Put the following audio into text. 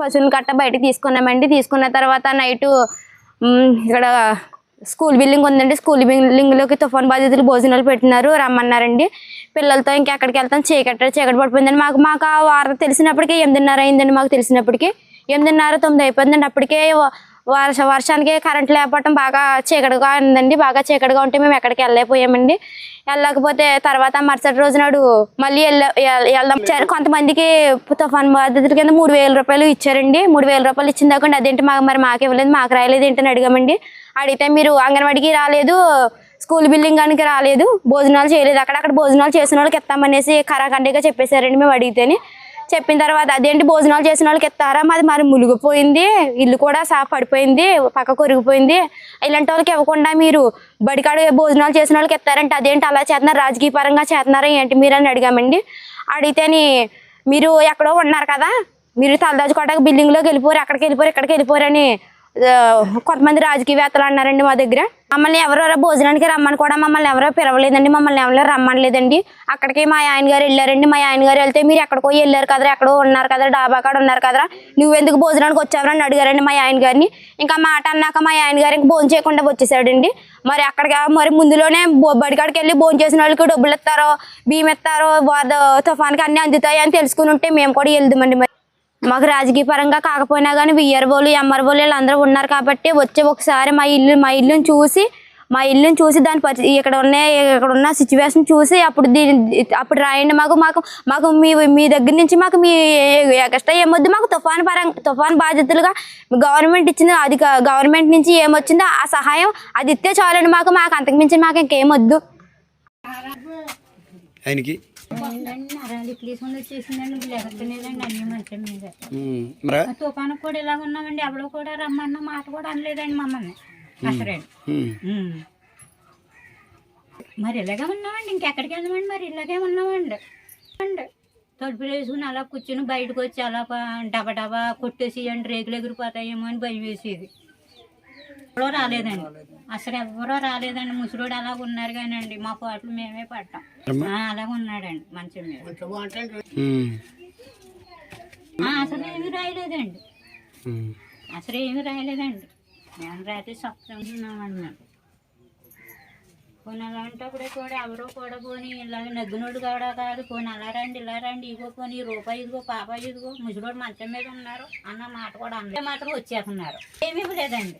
పశువుని కట్ట బయటకు తీసుకున్నామండి. తీసుకున్న తర్వాత నైట్ ఇక్కడ స్కూల్ బిల్డింగ్ ఉందండి. స్కూల్ బిల్డింగ్లోకి తుఫాన్ బాధితులు భోజనాలు పెట్టినారు. రమ్మన్నారండి. పిల్లలతో ఇంకెక్కడికి వెళ్తాం? చీకటి చీకటి పడిపోయిందండి. మాకు మాకు ఆ వార్త తెలిసినప్పటికీ ఎనిమిదిన్నర అయిందండి మాకు తెలిసినప్పటికీ. ఎనిమిదిన్నర తొమ్మిది అయిపోయిందండి. అప్పటికే వర్ష వర్షానికి కరెంట్ లేకపోవటం బాగా చీకటిగా ఉందండి. బాగా చీకటిగా ఉంటే మేము ఎక్కడికి వెళ్ళలేకపోయామండి. వెళ్ళకపోతే తర్వాత మరుసటి రోజు నాడు మళ్ళీ వెళ్ళ వెళ్దాం. కొంతమందికి తుఫాన్ బాధితుల కింద మూడు వేల రూపాయలు ఇచ్చారండి. మూడు వేల రూపాయలు ఇచ్చిన దాకా అదేంటి మాకు మరి మాకు ఇవ్వలేదు మాకు రాయలేదు ఏంటని అడిగామండి. అడిగితే మీరు అంగన్వాడికి రాలేదు స్కూల్ బిల్డింగ్ కానికి రాలేదు భోజనాలు చేయలేదు అక్కడక్కడ భోజనాలు చేసిన వాళ్ళకి ఇస్తామనేసి కరాఖండిగా చెప్పేశారండి మేము అడిగితేనే. చెప్పిన తర్వాత అదేంటి భోజనాలు చేసిన వాళ్ళకి ఇస్తారా మాది మరి మునిగిపోయింది. ఇల్లు కూడా సా పడిపోయింది. పక్క కొరిగిపోయింది. ఇలాంటి వాళ్ళకి ఇవ్వకుండా మీరు బడికాడు భోజనాలు చేసిన వాళ్ళకి ఇస్తారంటే అదేంటి అలా చేస్తున్నారు? రాజకీయ పరంగా చేస్తున్నారా? ఏంటి? మీరు అని అడిగామండి. అడిగితేని మీరు ఎక్కడో ఉన్నారు కదా? మీరు తలదాచుకోవడానికి బిల్డింగ్లోకి వెళ్ళిపోరు అక్కడికి వెళ్ళిపోరు ఇక్కడికి వెళ్ళిపోరని అని కొంతమంది రాజకీయవేత్తలు అన్నారండి మా దగ్గర. మమ్మల్ని ఎవరెవరో భోజనానికి రమ్మని కూడా మమ్మల్ని ఎవరో పిలవలేదండి మమ్మల్ని ఎవరో రమ్మనలేదండి. అక్కడికి మా ఆయన గారు వెళ్ళారండి. మా ఆయన గారు వెళ్తే మీరు ఎక్కడికో వెళ్ళారు కదరా ఎక్కడో ఉన్నారు కదా డాబా కాడ ఉన్నారు కదరా. నువ్వెందుకు భోజనానికి వచ్చావరని అడిగారండి మా ఆయన గారిని. ఇంకా మాట అన్నాక మా ఆయన గారు ఇంకా భోజనం చేయకుండా వచ్చేసాడండి. మరి అక్కడికి మరి ముందులోనే బడికాడికి వెళ్ళి భోజనం చేసిన వాళ్ళకి డబ్బులు ఇస్తారో బియ్యం ఇస్తారో వాద తుఫాన్కి అన్ని అందుతాయి అని తెలుసుకుని ఉంటే మేము కూడా వెళ్దామండి మరి. మాకు రాజకీయ పరంగా కాకపోయినా కానీ విఆర్ఓలు ఎంఆర్ఓలు వీళ్ళందరూ ఉన్నారు కాబట్టి వచ్చి ఒకసారి మా ఇల్లు మా ఇల్లుని చూసి మా ఇల్లుని చూసి దాని పరి ఇక్కడ ఉన్న ఇక్కడ ఉన్న సిచ్యువేషన్ చూసి అప్పుడు దీని అప్పుడు రాయండి మాకు మాకు మాకు మీ మీ దగ్గర నుంచి మాకు మీ ఎక్స్ట్రా ఏమొద్దు మాకు తుఫాన్ పరంగా తుఫాన్ బాధ్యతలుగా గవర్నమెంట్ ఇచ్చింది అది గవర్నమెంట్ నుంచి ఏమొచ్చిందో ఆ సహాయం అది ఇస్తే చాలండి మాకు మాకు అంతకుమించి మాకు ఇంకేమొద్దు ఆయనకి తుఫాను కూడా ఇలాగ ఉన్నామండి ఎవడో కూడా రమ్మన్న మాట కూడా అనలేదండి మమ్మల్ని. మరి ఇలాగే ఉన్నామండి ఇంకెక్కడికి వెళ్దామండి మరి ఇలాగే ఉన్నామండి. అండి తలుపులు వేసుకుని అలా కూర్చుని బయటకు వచ్చి అలా డబా డబా కొట్టేసి అండి రేకులు ఎగిరిపోతాయేమో అని భయం వేసేది. ఎవరో రాలేదండి. అసలు ఎవరో రాలేదండి. ముసలోడు అలాగ ఉన్నారు కానండి. మా పాటలు మేమే పడ్డాం ఆ, అలాగ ఉన్నాడండి మంచం మీద. అసలు ఏమీ రాయలేదండి. అసలు ఏమీ రాయలేదండి. మేము రాత్రి సప్తున్నామండి మేము పోనీ అలాంటప్పుడే కూడా ఎవరో కూడా పోనీ ఇలాగ నగ్గినోడు కూడా కాదు. పోనీ అలా రండి ఇలా రండి. ఇగో పోనీ రూపాయి ఇదిగో పాపాయి ఇదిగో ముసలోడు మంచం మీద ఉన్నారు అన్న మాట కూడా అన్న మాత్రం వచ్చేస్తున్నారు. ఏమీ లేదండి